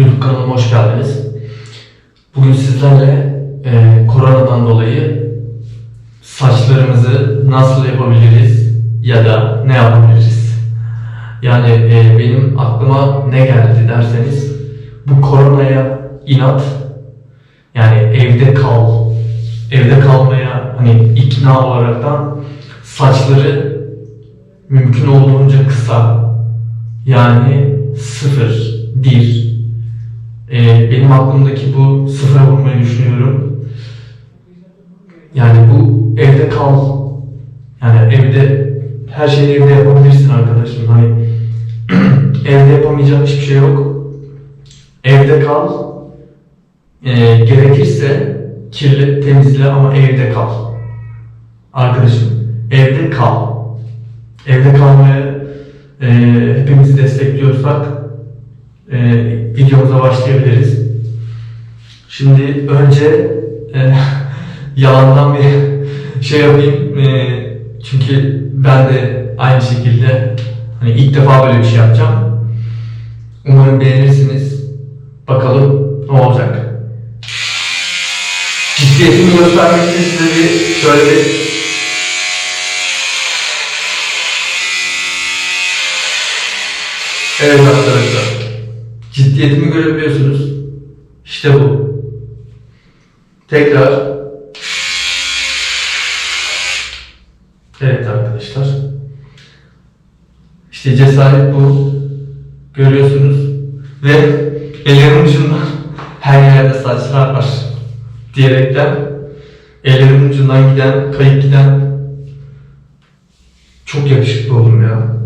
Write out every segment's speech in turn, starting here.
YouTube kanalıma hoş geldiniz. Bugün sizlerle e, koronadan dolayı saçlarımızı nasıl yapabiliriz ya da ne yapabiliriz? Yani e, benim aklıma ne geldi derseniz bu koronaya inat yani evde kal, evde kalmaya hani ikna olaraktan saçları mümkün olduğunca kısa yani sıfır, bir. Ee, benim aklımdaki bu sıfıra vurmayı düşünüyorum. Yani bu evde kal. Yani evde her şeyi evde yapabilirsin arkadaşım. Hani evde yapamayacağın hiçbir şey yok. Evde kal. Ee, gerekirse kirli temizle ama evde kal. Arkadaşım evde kal. Evde kalmaya e, hepimizi destekliyorsak e, videomuza başlayabiliriz. Şimdi önce e, yalandan bir şey yapayım. E, çünkü ben de aynı şekilde hani ilk defa böyle bir şey yapacağım. Umarım beğenirsiniz. Bakalım ne olacak. Ciddiyetimi göstermek için size bir şöyle bir Evet arkadaşlar. Ciddiyetimi görebiliyorsunuz. İşte bu. Tekrar. Evet arkadaşlar. İşte cesaret bu. Görüyorsunuz. Ve ellerimin ucunda her yerde saçlar var. Diyerekten ellerimin ucundan giden, kayıp giden çok yakışıklı oldum ya.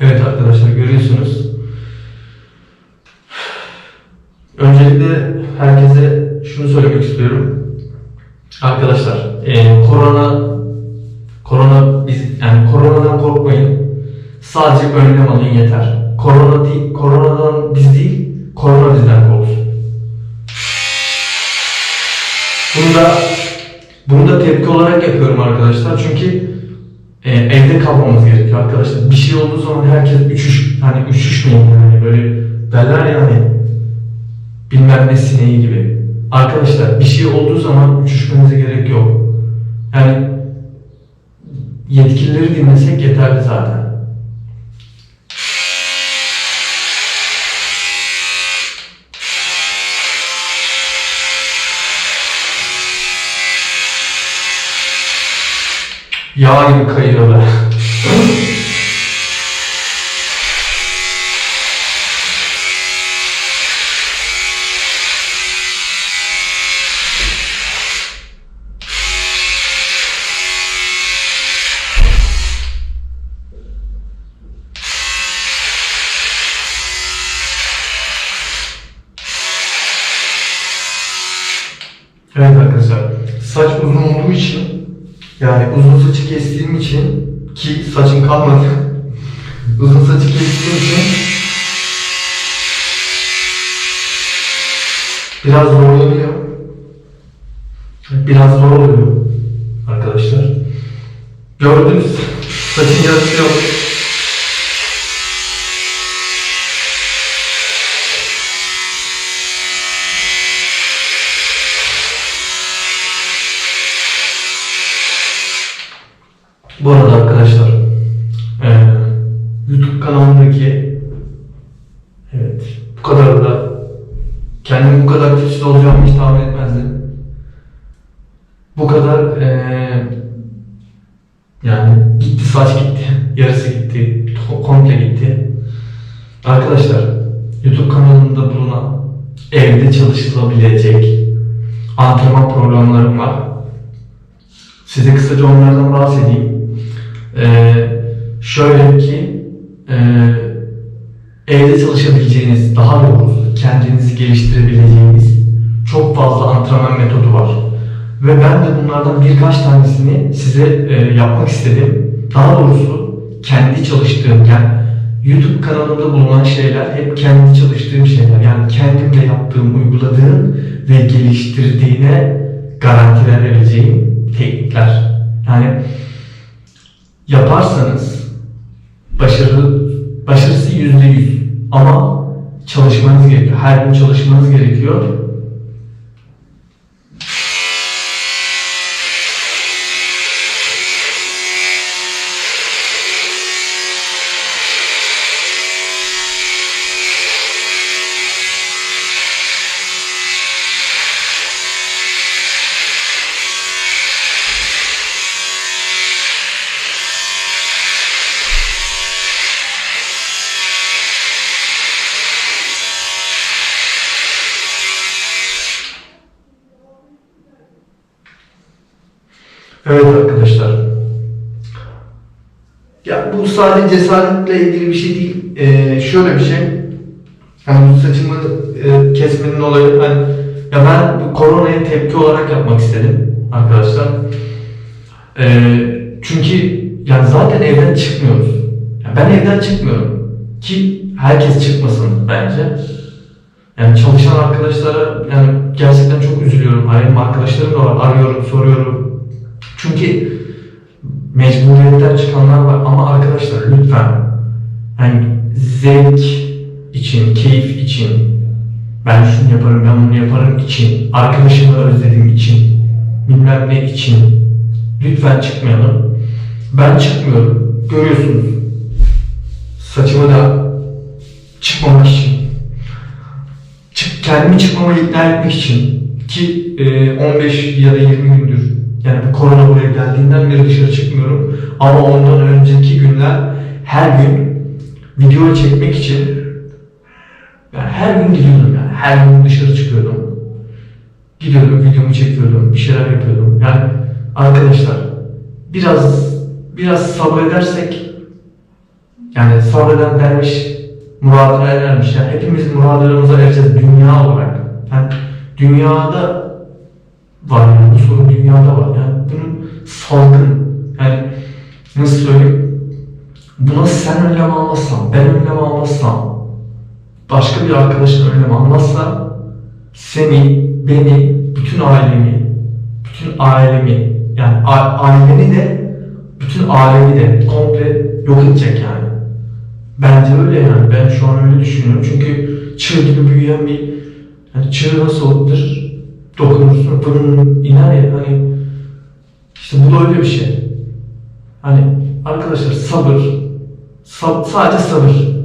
Evet arkadaşlar görüyorsunuz. Öncelikle herkese şunu söylemek istiyorum. Arkadaşlar e, korona korona biz yani koronadan korkmayın. Sadece önlem alın yeter. Korona değil, koronadan biz değil, korona bizden korksun. Bunu da bunu da tepki olarak yapıyorum arkadaşlar. Çünkü e, evde kalmamız gerekiyor arkadaşlar. Bir şey olduğu zaman herkes üşüş, hani üşüşmeyin yani böyle derler ya hani bilmem ne sineği gibi. Arkadaşlar bir şey olduğu zaman üşüşmenize gerek yok. Yani yetkilileri dinlesek yeterli zaten. Yağ gibi kayıyorlar. Evet arkadaşlar, saç uzun olduğu için yani uzun saçı kestiğim için ki saçım kalmadı. uzun saçı kestiğim için biraz zorlanıyor. Biraz zor oluyor arkadaşlar. Gördünüz saçın yarısı yok. Bu arada arkadaşlar eee, YouTube kanalımdaki evet bu kadar da kendimi bu kadar tipsiz olacağımı hiç tahmin etmezdim. Bu kadar eee, yani gitti saç gitti, yarısı gitti, komple gitti. Arkadaşlar YouTube kanalımda bulunan evde çalışılabilecek antrenman programlarım var. Size kısaca onlardan bahsedeyim. Ee, şöyle ki e, evde çalışabileceğiniz, daha doğrusu kendinizi geliştirebileceğiniz çok fazla antrenman metodu var. Ve ben de bunlardan birkaç tanesini size e, yapmak istedim. Daha doğrusu kendi çalıştığım, yani YouTube kanalımda bulunan şeyler hep kendi çalıştığım şeyler. Yani kendimle yaptığım, uyguladığım ve geliştirdiğine garanti verebileceğim teknikler. Yani yaparsanız başarı başarısı yüzde yüz. Ama çalışmanız gerekiyor. Her gün çalışmanız gerekiyor. Sadece cesaretle ilgili bir şey değil. Ee, şöyle bir şey. Yani bu saçımı e, kesmenin olayı hani ya ben bu koronaya tepki olarak yapmak istedim arkadaşlar. Ee, çünkü yani zaten evden çıkmıyoruz. Yani ben evden çıkmıyorum. Ki herkes çıkmasın bence. Yani çalışan arkadaşlara yani gerçekten çok üzülüyorum. Benim arkadaşlarım da var. Arıyorum, soruyorum. Çünkü mecburiyetten çıkanlar var ama arkadaşlar lütfen hani zevk için, keyif için ben şunu yaparım, ben bunu yaparım için, arkadaşımı özlediğim için, bilmem ne için lütfen çıkmayalım. Ben çıkmıyorum. Görüyorsunuz. Saçımı da çıkmamak için çık, kendimi çıkmama ikna etmek için ki e, 15 ya da 20 gündür yani bu korona buraya geldiğinden beri dışarı çıkmıyorum ama ondan önceki günler her gün video çekmek için yani her gün gidiyordum yani her gün dışarı çıkıyordum gidiyordum videomu çekiyordum bir şeyler yapıyordum yani arkadaşlar biraz biraz sabredersek yani sabreden dermiş muradına erermiş. Yani hepimiz muradlarımıza ereceğiz dünya olarak. Yani dünyada var yani bu sorun dünyada var. Yani bunun salgın. Yani nasıl söyleyeyim? Buna sen önlem almazsan, ben önlem almazsam, başka bir arkadaşın önlem almazsa seni, beni, bütün ailemi, bütün ailemi yani aileni de bütün alemi de komple yok edecek yani. Bence öyle yani. Ben şu an öyle düşünüyorum. Çünkü çığ gibi büyüyen bir hani çığ nasıl olur? Dokunursun, fırın iner ya hani işte bu da öyle bir şey. Hani arkadaşlar sabır, sab- sadece sabır.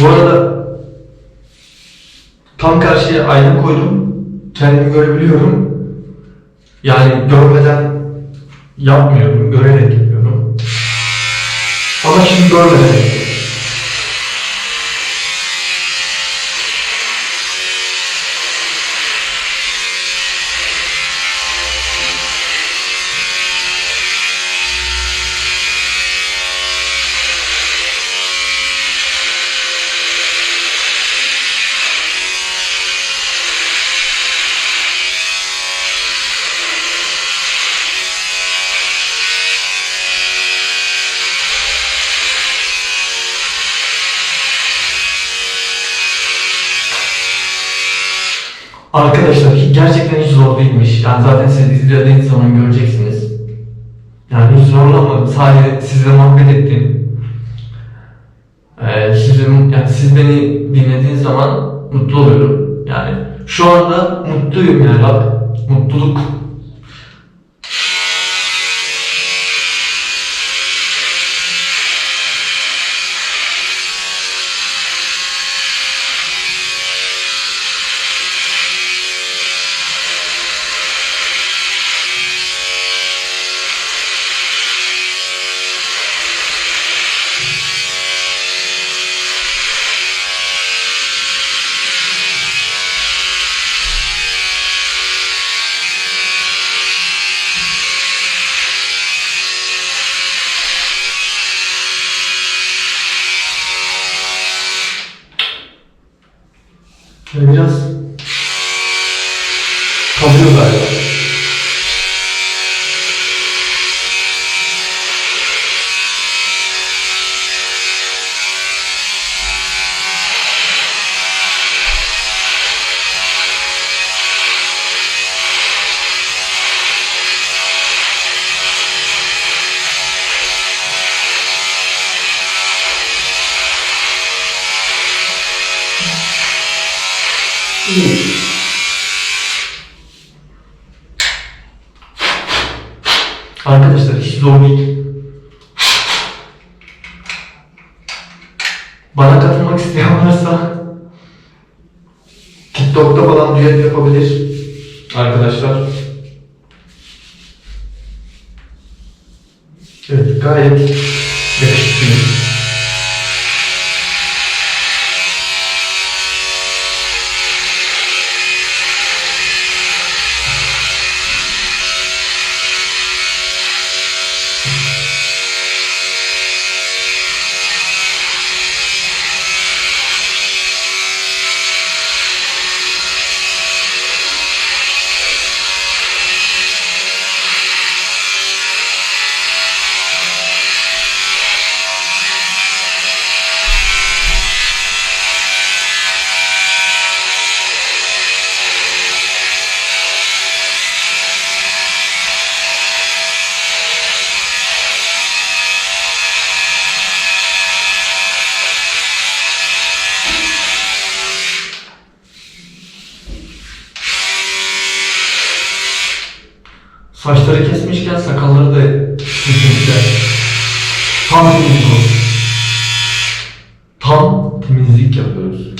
Bu arada tam karşıya ayna koydum. Kendimi görebiliyorum. Yani görmeden yapmıyorum, görerek yapıyorum. Ama şimdi görmeden Arkadaşlar gerçekten hiç zor değilmiş. Yani zaten siz izlediğiniz zaman göreceksiniz. Yani hiç zorlamadım. Sadece sizle muhabbet ettim. Ee, sizin, yani siz beni dinlediğiniz zaman mutlu oluyorum. Yani şu anda mutluyum yani bak. Mutluluk. Biraz kalıyor galiba. Arkadaşlar hiç zor değil. Saçları kesmişken sakalları da kesmişler. Tam temizlik. Tam temizlik yapıyoruz.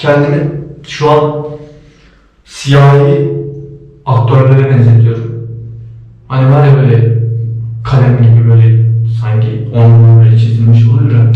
Kendimi şu an siyahi aktörlere benzetiyorum. Hani var ya böyle kalem gibi böyle sanki onun böyle çizilmiş oluyor ya.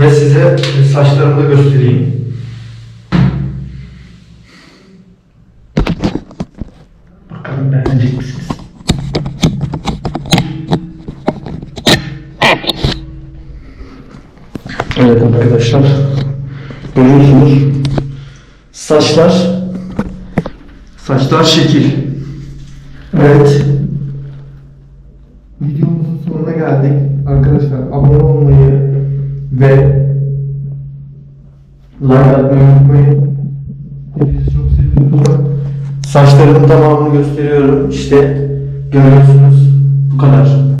Ve size saçlarımı da göstereyim. Bakalım beğenecek misiniz? Evet arkadaşlar. Görüyorsunuz. Saçlar saçlar şekil. Evet. Like atmayı unutmayın. Hepinizi çok seviyorum. Saçlarımın tamamını gösteriyorum. İşte görüyorsunuz. Bu kadar.